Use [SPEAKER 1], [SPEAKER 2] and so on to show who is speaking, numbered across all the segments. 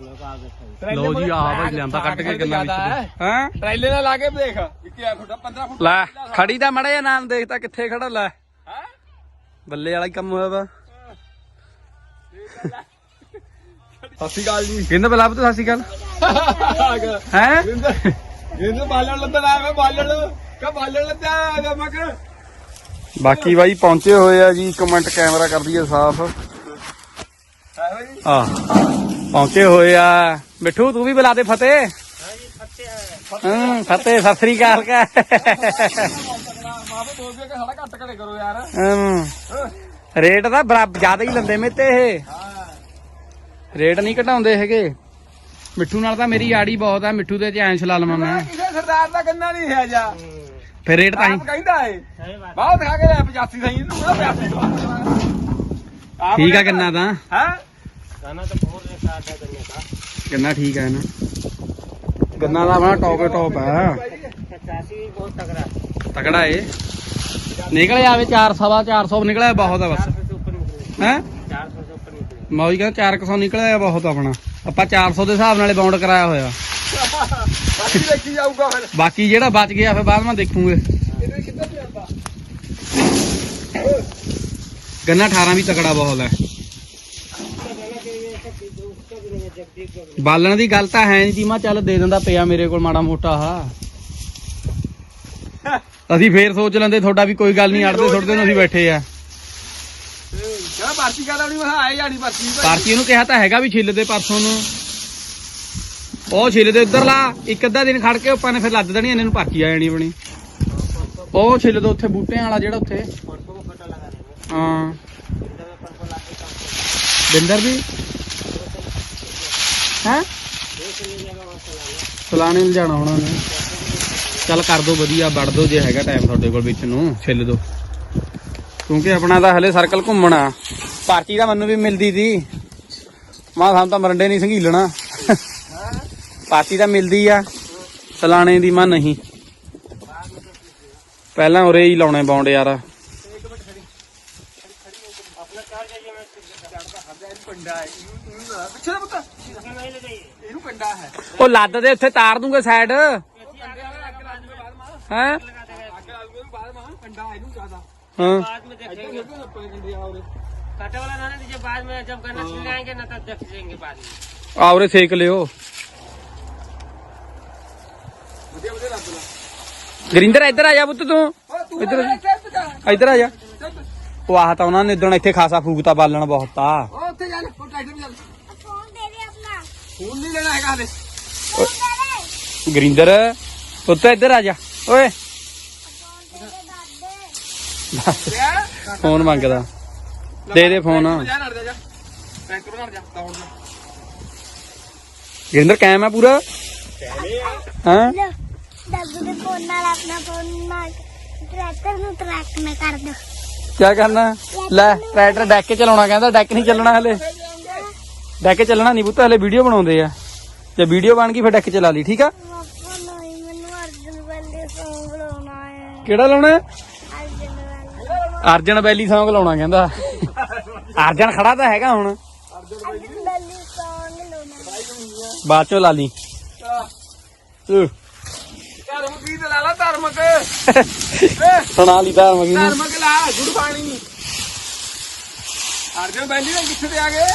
[SPEAKER 1] ਲੋ ਜੀ। ਆਹ ਭਾਈ ਲਿਆਂਦਾ ਕੱਟ ਕੇ ਗੰਨਾ ਵਿੱਚ ਹਾਂ।
[SPEAKER 2] ਟ੍ਰੇਲੇ ਨਾਲ ਲਾ ਕੇ ਦੇਖ। ਵੀ ਕਿਆ ਤੁਹਾਡਾ 15 ਫੁੱਟ
[SPEAKER 1] ਲੈ ਖੜੀ ਦਾ ਮੜਾ ਜਿਹਾ ਨਾਮ ਦੇਖਤਾ ਕਿੱਥੇ ਖੜਾ ਲੈ।
[SPEAKER 2] ਹੈ?
[SPEAKER 1] ਬੱਲੇ ਵਾਲਾ ਹੀ ਕੰਮ ਹੋਇਆ ਵਾ।
[SPEAKER 2] ਸਤਿ ਸ਼੍ਰੀ ਅਕਾਲ ਜੀ।
[SPEAKER 1] ਕਹਿੰਦਾ ਬਲਾ ਪੁੱਤ ਸਤਿ ਸ਼੍ਰੀ ਅਕਾਲ। ਹੈ?
[SPEAKER 2] ਇਹਨੂੰ ਬਾਲਣ ਲੱਦਣ ਆਇਆ ਮੈਂ ਬਾਲਣ ਕਾ ਬਾਲਣ ਲੱਦਿਆ ਆ ਮੈਂ ਕਰ
[SPEAKER 1] ਬਾਕੀ ਬਾਈ ਪਹੁੰਚੇ ਹੋਏ ਆ ਜੀ ਇੱਕ ਮਿੰਟ ਕੈਮਰਾ ਕਰ ਦਈਏ ਸਾਫ਼। ਆ ਪਹੁੰਚੇ ਹੋਏ ਆ। ਮਿੱਠੂ ਤੂੰ ਵੀ ਬੁਲਾ ਦੇ ਫਤਿਹ। ਹਾਂ ਫਤਿਹ ਸਤਿ ਸ੍ਰੀ ਅਕਾਲ। ਕਾ
[SPEAKER 2] ਮਾਂ ਬੋ ਬੋਲ ਕੇ ਸਾਡਾ ਘੱਟ ਘੜੇ ਕਰੋ ਯਾਰ
[SPEAKER 1] ਹਮ, ਰੇਟ ਤਾਂ ਬਰਾਬਰ ਜ਼ਿਆਦਾ ਹੀ ਲੰਦੇ ਮੇਤੇ ਇਹ। ਰੇਟ ਨਹੀਂ ਘਟਾਉਂਦੇ ਹੈਗੇ। ਮਿੱਠੂ ਨਾਲ ਤਾਂ ਯਾਰੀ ਆੜੀ ਬਹੁਤ ਆ। ਮਿੱਠੂ ਦੇ ਚ ਐਂ ਛਲਾ ਲਵਾਂ ਮੈਂ।
[SPEAKER 2] ਕਿਸੇ ਸਰਦਾਰ ਦਾ ਗੰਨਾ ਨਹੀਂ ਹੈ ਜਾ।
[SPEAKER 1] ਫਿਰ ਰੇਟ ਤਾਂ ਹੀ
[SPEAKER 2] ਆਪ ਕਹਿੰਦਾ ਏ। ਬਹੁਤ ਖਾ ਕੇ ਲਿਆ 85 ਸਹੀ ਨੂੰ ਨਾ 85
[SPEAKER 1] ਠੀਕ ਆ ਗੰਨਾ ਤਾਂ।
[SPEAKER 2] ਹੈ।
[SPEAKER 1] ਗੰਨਾ ਠੀਕ ਆ ਨਾ? ਗੰਨਾ ਦਾ ਆਪਣਾ ਟੌਪ ਟੌਪ ਆ ਤਕੜਾ ਏ। ਨਿਕਲ ਜਾਵੇ 4 ਸਵਾ 400 ਨਿਕਲਿਆ ਬਹੁਤ ਆ ਬਸ। ਹੈ? ਮੌਜ ਕਹਿੰਦਾ 400 ਨਿਕਲਿਆ ਬਹੁਤ ਆਪਣਾ। ਆਪਾਂ 400 ਦੇ ਹਿਸਾਬ ਨਾਲੇ ਬਾਉਂਡ ਕਰਾਇਆ ਹੋਇਆ।
[SPEAKER 2] ਬਾਕੀ ਦੇਖੀ ਜਾਊਗਾ ਫਿਰ
[SPEAKER 1] ਬਾਕੀ ਜਿਹੜਾ ਬਚ ਗਿਆ ਫਿਰ ਬਾਅਦ ਮੈਂ ਦੇਖੂਗੇ। ਗੰਨਾ 18 ਵੀ ਤਕੜਾ ਬਹੁਤ ਹੈ। ਬਾਲਣ ਦੀ ਗੱਲ ਤਾਂ ਹੈ ਨਹੀਂ ਜੀ ਮੈਂ ਚੱਲ ਦੇ ਦਿੰਦਾ ਪਿਆ ਮੇਰੇ ਕੋਲ ਮਾੜਾ ਮੋਟਾ ਆ ਅਸੀਂ ਫੇਰ ਸੋਚ ਲੈਂਦੇ ਤੁਹਾਡਾ ਵੀ ਕੋਈ ਗੱਲ ਨਹੀਂ ਅੜਦੇ ਸੁੱਟਦੇ ਨੂੰ ਅਸੀਂ ਬੈਠੇ ਆ।
[SPEAKER 2] ਨਹੀਂ ਮੈਂ ਆਏ ਜਾਣੀ ਪਾਰਟੀ
[SPEAKER 1] ਨੂੰ ਕਿਹਾ ਤਾਂ ਹੈਗਾ ਵੀ ਛਿੱਲ ਦੇ ਪਰਸੋਂ ਨੂੰ। ਉਹ ਛਿੱਲ ਦੇ ਉੱਧਰ ਲਾ ਇੱਕ ਅੱਧਾ ਦਿਨ ਖੜ ਕੇ ਆਪਾਂ ਨੇ ਫਿਰ ਲੱਦ ਦੇਣੀ ਇਹਨਾਂ ਨੂੰ ਪਾਰਟੀ ਆ ਜਾਣੀ ਆਪਣੀ। ਉਹ ਛਿੱਲ ਦੋ ਉੱਥੇ ਬੂਟਿਆਂ ਵਾਲਾ ਜਿਹੜਾ ਉੱਥੇ। ਹਾਂ। ਬਿੰਦਰ ਵੀ? ਹੈ? ਫਲਾਣੇ ਨੂੰ ਜਾਣਾ ਹੋਣਾ ਨੇ। ਚੱਲ ਕਰ ਦੋ ਵਧੀਆ ਵੜ ਦੋ ਜੇ ਹੈਗਾ ਟਾਈਮ ਤੁਹਾਡੇ ਕੋਲ ਵਿੱਚ ਨੂੰ। ਛਿੱਲ ਦੋ। ਕਿਉਂਕਿ ਆਪਣਾ ਤਾਂ ਹਲੇ ਸਰਕਲ ਘੁੰਮਣਾ। ਪਾਰਟੀ ਤਾਂ ਮੈਨੂੰ ਵੀ ਮਿਲਦੀ ਸੀ। ਮਾਂ ਸਾਨੂੰ ਤਾਂ ਮਰੰਡੇ ਨਹੀਂ ਸੰਘੀਲਣਾ। ਪਾਰਟੀ ਤਾਂ ਮਿਲਦੀ ਆ। ਫਲਾਣੇ ਦੀ ਮਾਂ ਨਹੀਂ। ਪਹਿਲਾਂ ਉਰੇ ਹੀ ਲਾਉਣੇ ਬੌਂਡ ਯਾਰ।
[SPEAKER 2] ਪਿੰਡਾ ਹੈ ਪਿੱਛੇ ਦਾ ਪੁੱਤ। ਇਹਨੂੰ ਪਿੰਡਾ ਹੈ
[SPEAKER 1] ਉਹ ਲੱਦ ਦੇ ਉੱਥੇ ਤਾਰ ਦੂੰਗੇ ਸਾਈਡ ਹੈ
[SPEAKER 2] ਅੱਗ ਲਾ ਦੂੰਗੇ ਬਾਅਦ ਮਾਂ ਪਿੰਡਾ ਇਹਨੂੰ ਜ਼ਿਆਦਾ
[SPEAKER 1] ਹਾਂ
[SPEAKER 3] बाद में
[SPEAKER 2] ਇੱਧਰ
[SPEAKER 3] देखेंगे
[SPEAKER 2] ਨਿਕਲ ਆਪਣੇ ਕੰਡੇ ਆ ਉਰੇ
[SPEAKER 3] कांटे वाला ना दीजिए बाद में जब गन्ना छिल जाएंगे ना तब देख लेंगे बाद में
[SPEAKER 1] ਆ ਉਰੇ ਸੇਕ ਲਿਓ
[SPEAKER 2] ਵਧੀਆ ਵਧੀਆ ਲੱਗ ਲਾ
[SPEAKER 1] ਗਰਿੰਦਰ ਇੱਧਰ ਆ ਜਾ ਪੁੱਤ ਤੂੰ
[SPEAKER 2] ਓ ਤੂੰ
[SPEAKER 1] ਇੱਧਰ
[SPEAKER 2] ਇੱਧਰ ਜਾ
[SPEAKER 1] ਇੱਧਰ ਆ ਜਾ
[SPEAKER 2] ਚੱਲ।
[SPEAKER 1] ਉਹ ਆਹ ਤਾਂ ਉਹਨਾਂ ਨੇ ਇਦਣ ਇੱਥੇ ਖਾਸਾ ਫੂਕਤਾ ਬਾਲਣ ਬਹੁਤ ਆ
[SPEAKER 2] ਉਹ ਉੱਥੇ ਚੱਲ ਉਹ ਟਾਈਟਰ ਵੀ ਚੱਲ
[SPEAKER 4] ਫੋਨ ਦੇ ਦੇ ਆਪਣਾ
[SPEAKER 2] ਫੋਨ ਨਹੀਂ ਲੈਣਾ ਹੈਗਾ ਹਲੇ
[SPEAKER 4] ਫੋਨ ਦੇ ਦੇ
[SPEAKER 1] ਗਰਿੰਦਰ ਪੁੱਤ ਇੱਧਰ ਆ ਜਾ। ਓਏ।
[SPEAKER 4] ਫੋਨ
[SPEAKER 1] ਮੰਗਦਾ। ਦੇ ਦੇ ਫੋਨ। ਗਰਿੰਦਰ ਕਾਇਮ ਆ ਪੂਰਾ? ਹਾਂ?
[SPEAKER 4] ਲੋ ਦਾਦੂ ਦੇ ਫੋਨ ਨਾਲ ਆਪਣਾ ਫੋਨ ਨਾਲ। ਟਰੈਕਟਰ ਨੂੰ ਟਰੈਕ ਨਾ ਕਰ ਦੋ
[SPEAKER 1] ਕੀ ਕਰਨਾ? ਲੈ ਟਰੈਕਟਰ ਡੈਕ ਕੇ ਚਲਾਉਣਾ ਕਹਿੰਦਾ ਡੈਕ ਨਹੀਂ ਚੱਲਣਾ ਹਲੇ। ਡੈਕ ਚੱਲਣਾ ਨਹੀਂ ਪੁੱਤ ਹਲੇ ਵੀਡੀਓ ਬਣਾਉਂਦੇ ਆ। ਜੇ ਵੀਡੀਓ ਬਣ ਗਈ ਫਿਰ ਡੈਕ ਚਲਾ ਲਈ ਠੀਕ ਆ?
[SPEAKER 4] ਪਾਪਾ ਨਹੀਂ ਮੈਨੂੰ ਅਰਜਨ ਵੈਲੀ ਸੌਂਗ ਬਣਾਉਣਾ ਹੈ।
[SPEAKER 1] ਕਿਹੜਾ ਲਾਉਣਾ
[SPEAKER 4] ਅਰਜਨ ਵੈਲੀ
[SPEAKER 1] ਅਰਜਨ ਵੈਲੀ Song ਲਾਉਣਾ ਕਹਿੰਦਾ। ਅਰਜਨ ਖੜਾ ਤਾਂ ਹੈਗਾ ਹੁਣ।
[SPEAKER 4] ਅਰਜਨ ਵੈਲੀ ਸੌਂਗ ਲਾਉਣਾ
[SPEAKER 1] ਬਾਅਦ ਚੋਂ ਲਾ ਲਈ। ਅਹ,
[SPEAKER 2] ਧਰਮ ਗੀਤ ਲਾ ਲਾ ਧਰਮਕ
[SPEAKER 1] ਸੁਣਾ ਲਈ ਤਾਂ ਮਗੀ ਨੂੰ।
[SPEAKER 2] ਧਰਮਕ ਲਾ ਗੁੜ ਪਾਣੀ। ਅਰਜਨ ਬੈਲੀ ਨੇ ਕਿੱਥੇ ਤੇ ਆ ਗਏ?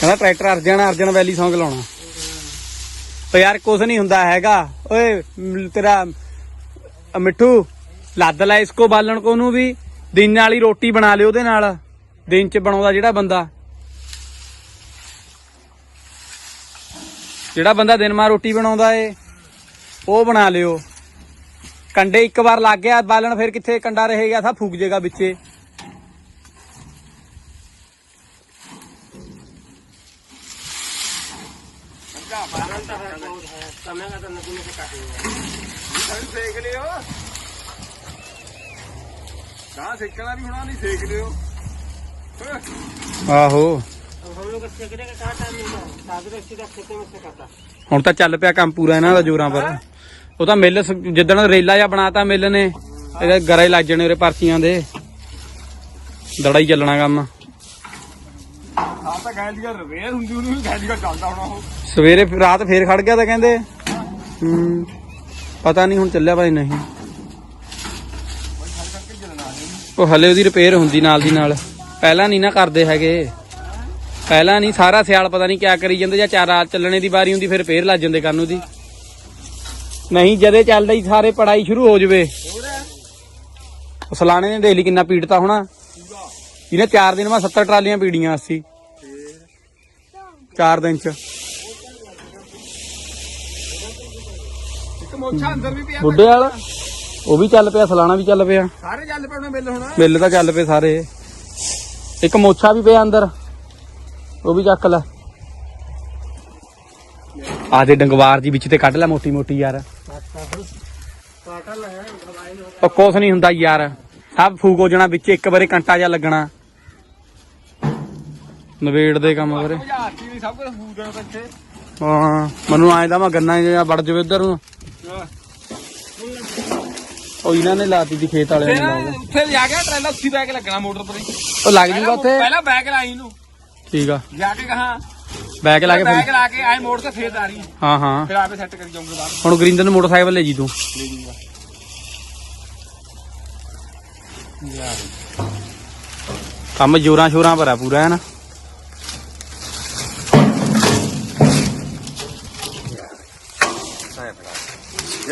[SPEAKER 1] ਕਹਿੰਦਾ ਟਰੈਕਟਰ ਅਰਜਨ ਅਰਜਨ ਵੈਲੀ Song ਲਾਉਣਾ। ਓ ਯਾਰ ਕੁਝ ਨਹੀਂ ਹੁੰਦਾ ਹੈਗਾ। ਓਏ ਤੇਰਾ ਮਿੱਠੂ, ਲੱਦ ਲੈ ਇਸਕੋ ਬਾਲਣ ਕੋ ਨੂੰ ਵੀ। ਦਿਨ ਵਾਲੀ ਰੋਟੀ ਬਣਾ ਲਿਓ ਉਹਦੇ ਨਾਲ। ਦਿਨ ਚ ਬਣਾਉਂਦਾ ਜਿਹੜਾ ਬੰਦਾ। ਜਿਹੜਾ ਬੰਦਾ ਦਿਨ ਮਾ ਰੋਟੀ ਬਣਾਉਂਦਾ ਏ, ਉਹ ਬਣਾ ਲਿਓ। ਕੰਡੇ ਇੱਕ ਵਾਰ ਲੱਗ ਗਿਆ, ਬਾਲਣ ਫਿਰ ਕਿੱਥੇ? ਕੰਡਾ ਰਹੇਗਾ, ਸਭ ਫੂਕ ਜੇਗਾ ਵਿੱਚੇ।
[SPEAKER 3] समय का तो नकुल को काटेंगे
[SPEAKER 2] ਸਾਨੂੰ ਸੇਕ ਲਿਓ ਕਹਾਂ ਸੇਕਣਾ ਵੀ ਹੋਣਾ ਨਹੀਂ ਸੇਕ ਲਿਓ
[SPEAKER 1] ਆਹੋ
[SPEAKER 3] अब हम लोग को सेकने का कहाँ टाइम मिलता है सागरे सीधा खेते में से करता
[SPEAKER 1] ਹੁਣ ਤਾਂ ਚੱਲ ਪਿਆ ਕੰਮ ਪੂਰਾ ਇਹਨਾਂ ਦਾ ਜੋਰਾਂ ਪਰ ਉਹ ਤਾਂ ਮਿੱਲ ਸ- ਜਿੱਦਣ ਰੇਲਾ ਜਾਂ ਬਣਾਤਾ ਮਿੱਲ ਨੇ ਇਹਦੇ ਗਰੇ ਲੱਗ ਜਾਣੇ ਉਰੇ ਪਰਚੀਆਂ ਦੇ ਦੜਾ ਹੀ ਚੱਲਣਾ ਕੰਮ
[SPEAKER 2] ਹਾਂ ਤਾਂ ਗੈਲ ਦੀ ਰਵੇਰ ਹੁੰਦੀ ਉਹਨੂੰ ਵੀ ਗੈਲ ਦੀ ਚੱਲਦਾ ਹੋਣਾ ਉਹ
[SPEAKER 1] ਸਵੇਰੇ ਫਿਰ ਰਾਤ ਫੇਰ ਖੜ ਗਿਆ ਤਾਂ ਕਹਿੰਦੇ ਹੂੰ। ਪਤਾ ਨਹੀਂ ਹੁਣ ਚੱਲਿਆ ਭਾਈ ਨਹੀਂ। ਉਹ ਹਲੇ ਉਹਦੀ ਰਿਪੇਅਰ ਹੁੰਦੀ ਨਾਲ ਦੀ ਨਾਲ। ਪਹਿਲਾਂ ਨਹੀਂ ਨਾ ਕਰਦੇ ਹੈਗੇ। ਪਹਿਲਾਂ ਨਹੀਂ, ਸਾਰਾ ਸਿਆਲ ਪਤਾ ਨਹੀਂ ਕਿਆ ਕਰੀ ਜਾਂਦੇ ਜਾਂ ਚਾਰ ਚੱਲਣੇ ਦੀ ਵਾਰੀ ਹੁੰਦੀ, ਫਿਰ ਰਿਪੇਅਰ ਲੱਜ ਜਾਂਦੇ ਕਰਨ ਉਹਦੀ। ਨਹੀਂ, ਜਦੇ ਚੱਲਦਾ ਹੀ ਸਾਰੇ ਪੜਾਈ ਸ਼ੁਰੂ ਹੋ ਜਵੇ। ਸਲਾਣੇ ਨੇ ਦੇਖ ਲਈ ਕਿੰਨਾ ਪੀੜਤਾ ਹੋਣਾ। ਇਹਨੇ 4 ਦਿਨ ਮਾ 70 ਟਰਾਲੀਆਂ ਪੀੜੀਆਂ ਅਸੀਂ 4 ਦਿਨ ਚ।
[SPEAKER 2] ਇੱਕ ਮੋਛਾ ਅੰਦਰ ਵੀ ਪਿਆ
[SPEAKER 1] ਬੁੱਢੇ ਵਾਲਾ? ਉਹ ਵੀ ਚੱਲ ਪਿਆ ਸਲਾਣਾ ਵੀ ਚੱਲ ਪਿਆ।
[SPEAKER 2] ਸਾਰੇ ਚੱਲ ਪਏ ਉਹਨੇ ਬਿੱਲ ਹੁਣ।
[SPEAKER 1] ਬਿੱਲ ਤਾਂ ਚੱਲ ਪਏ ਸਾਰੇ। ਇੱਕ ਮੋਛਾ ਵੀ ਪਿਆ ਅੰਦਰ। ਉਹ ਵੀ ਚੱਕ ਲੈ। ਆ ਦੇ ਡੰਗਵਾਰ ਜੀ ਵਿੱਚ ਤੇ ਕੱਢ ਲੈ ਮੋਟੀ ਮੋਟੀ ਯਾਰ। ਉਹ ਕੁਛ ਨਹੀਂ ਹੁੰਦਾ ਯਾਰ। ਸਭ ਫੂਕ ਹੋ ਜਾਣਾ ਵਿੱਚ ਇੱਕ ਵਾਰੀ ਕੰਟਾ ਜਿਹਾ ਲੱਗਣਾ। ਨਵੇੜ ਦੇ ਕੰਮ ਵੀਰੇ ਹਾਂ ਮੈਨੂੰ ਆਏ ਦਾ ਮੈਂ ਗੰਨਾ ਜਿਹਾ ਵੜ ਜਾਵੇ ਉਧਰ ਨੂੰ। ਉਹ ਇਹਨਾਂ ਨੇ ਲਾਤੀ ਦੀ ਖੇਤ ਵਾਲਿਆਂ ਨੇ ਲਾਇਆ
[SPEAKER 2] ਉੱਥੇ ਜਾ ਕੇ ਟ੍ਰੇਲਾ ਉੱਥੇ ਬੈਕ ਲੱਗਣਾ ਮੋਟਰ ਪਰ।
[SPEAKER 1] ਉਹ ਲੱਗ ਜੂਗਾ ਉੱਥੇ?
[SPEAKER 2] ਪਹਿਲਾਂ ਬੈਕ ਲਾਈ ਨੂੰ।
[SPEAKER 1] ਠੀਕ ਆ।
[SPEAKER 2] ਜਾ ਕੇ ਕਹਾ?
[SPEAKER 1] ਬੈਕ ਲਾ ਕੇ ਫਿਰ
[SPEAKER 2] ਲਾ ਕੇ ਆਏ ਮੋੜ ਤੇ ਫੇਰ ਆ ਰਹੀ
[SPEAKER 1] ਹਾਂ ਹਾਂ।
[SPEAKER 2] ਫਿਰ ਆਪੇ ਸੈੱਟ ਕਰੀ ਜਾਊਂਗੇ ਬਾਹਰ।
[SPEAKER 1] ਹੁਣ ਗਰਿੰਦਰ ਨੂੰ ਮੋਟਰਸਾਈਕਲ ਲੈ ਜੀ ਤੂੰ।
[SPEAKER 2] ਲੈ ਜੂਗਾ।
[SPEAKER 1] ਕੰਮ ਜੋਰਾਂ ਸ਼ੋਰਾਂ ਭਰਾ ਪੂਰਾ ਹੈ ਨਾ?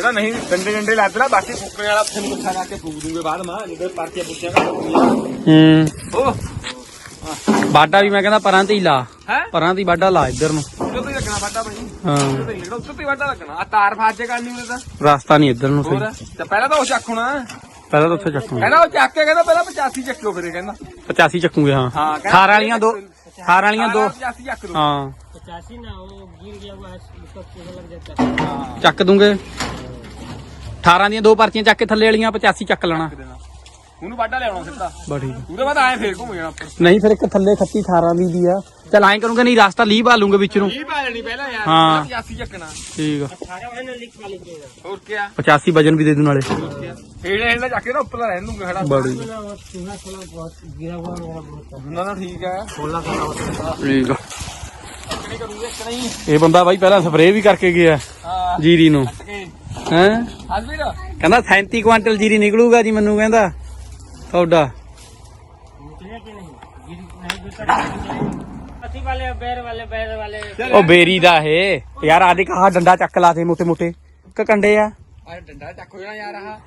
[SPEAKER 2] ਨਾ ਨਹੀਂ ਡੰਡੇ ਡੰਡੇ ਲਾ ਬਾਕੀ ਫੁੱਕਣੇ ਵਾਲਾ ਫਿਰ ਮੁੱਠਾ ਲਾ ਕੇ ਫੂਕ ਦੂੰਗੇ ਬਾਅਦ ਮਾ ਜਿਹੜੇ ਪਰਚੇ ਪੁੱਛਿਆ ਕਰ
[SPEAKER 1] ਹੂੰ।
[SPEAKER 2] ਉਹ
[SPEAKER 1] ਬਾਡਾ ਵੀ ਮੈਂ ਕਹਿੰਦਾ ਪਰਾਂ ਤੇ ਹੀ ਲਾ। ਪਰਾਂ ਦੀ ਬਾਡਾ ਲਾ ਇੱਧਰ ਨੂੰ। ਉੱਧਰ ਨਹੀਂ ਇੱਧਰ ਨੂੰ
[SPEAKER 2] ਪਹਿਲਾਂ ਤਾਂ ਉਹ ਚੱਕ
[SPEAKER 1] ਪਹਿਲਾਂ ਤਾਂ ਉੱਥੇ ਚੱਕੂ
[SPEAKER 2] ਕਹਿੰਦਾ ਉਹ ਚੱਕ ਕੇ ਕਹਿੰਦਾ ਪਹਿਲਾਂ 85 ਚੱਕੋ ਫਿਰੇ ਕਹਿੰਦਾ।
[SPEAKER 1] 85 ਚੱਕੂਗੇ ਹਾਂ। ਥਾਰ ਵਾਲੀਆਂ ਦੋ ਥਾਰ ਦੋ। ਹਾਂ। ਚੱਕ ਦੂੰਗੇ। 18 ਦੀਆਂ ਦੋ ਪਰਚੀਆਂ ਚੱਕ ਕੇ ਥੱਲੇ ਵਾਲੀਆਂ 85 ਚੱਕ ਲੈਣਾ।
[SPEAKER 2] ਦੇਣਾ। ਉਹਨੂੰ ਵਾਢਾ ਲਿਆਉਣਾ ਸਿੱਧਾ। ਉਹਦੇ ਬਾਅਦ ਆਏ ਫੇਰ ਘੁੰਮ ਜਾਣਾ
[SPEAKER 1] ਨਹੀਂ ਫਿਰ ਇੱਕ ਥੱਲੇ 31 18 ਦੀ ਦੀ ਆ। ਚਲ ਐਂ ਕਰੂੰਗਾ ਨਹੀਂ ਰਸਤਾ ਲੀਹ ਪਾ ਲੂੰਗਾ ਵਿੱਚ ਨੂੰ।
[SPEAKER 2] 20 ਪਾ ਲੈਣੀ ਪਹਿਲਾਂ ਯਾਰ 85 ਚੱਕਣਾ।
[SPEAKER 1] ਠੀਕ ਆ।
[SPEAKER 2] ਹੋਰ ਕੀ
[SPEAKER 1] 85 ਵਜਨ ਵੀ ਦੇ ਦੂ ਨਾਲੇ
[SPEAKER 2] ਫੇਰ ਇਹਨਾਂ ਚੱਕ ਕੇ ਉੱਪਰ ਰਹਿਣ ਦੂੰਗਾ ਖੜਾ।
[SPEAKER 1] ਬੜੀ
[SPEAKER 2] ਉਹਨਾਂ ਦਾ ਠੀਕ ਆ।
[SPEAKER 1] ਠੀਕ ਆ।
[SPEAKER 2] ਕਿਹਨੇ ਕਰੂਗੇ ਇੱਕ ਨਹੀਂ।
[SPEAKER 1] ਇਹ ਬੰਦਾ ਬਾਈ ਪਹਿਲਾਂ ਸਪਰੇ ਵੀ ਕਰਕੇ ਗਿਆ ਜੀਰੀ ਨੂੰ। ਕਹਿੰਦਾ 37 ਕੁਇੰਟਲ ਜੀਰੀ ਨਿਕਲੂਗਾ ਜੀ ਮੈਨੂੰ ਕਹਿੰਦਾ ਤੁਹਾਡਾ। ਉਹ ਬੇਰੀ ਦਾ ਹੈ ਯਾਰ ਆਦੇ ਕਹਾ ਡੰਡਾ ਚੱਕ ਲਾ ਤੇ ਮੋਟੇ ਮੋਟੇ। ਕ ਕੰਡੇ ਆ।
[SPEAKER 2] ਅਰੇ ਡੰਡਾ ਚੱਕੋ ਨਾ ਯਾਰ ਆਹ।